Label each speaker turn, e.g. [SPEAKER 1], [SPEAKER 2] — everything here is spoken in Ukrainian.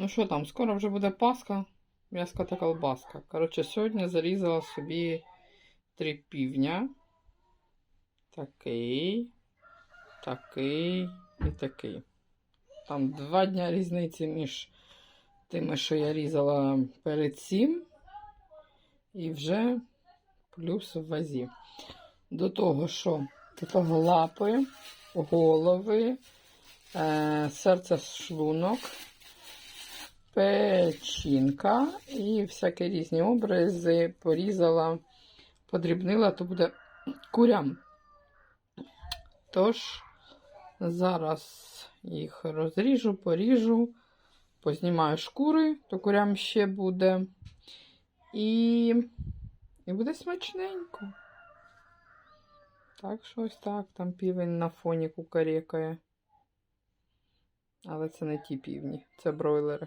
[SPEAKER 1] Ну що там, скоро вже буде Пасха, м'яска та колбаска. Коротше, сьогодні зарізала собі три півня. Такий, такий і такий. Там два дня різниці між тими, що я різала перед цим, і вже плюс в вазі. До того, що того лапи, голови, е, серце шлунок, печінка і всякі різні образи порізала, подрібнила, то буде курям. Тож, зараз їх розріжу, поріжу, познімаю шкури, то курям ще буде. І, і буде смачненько. Так, що ось так, там півень на фоні кукарекає. Але це не ті півні, це бройлери.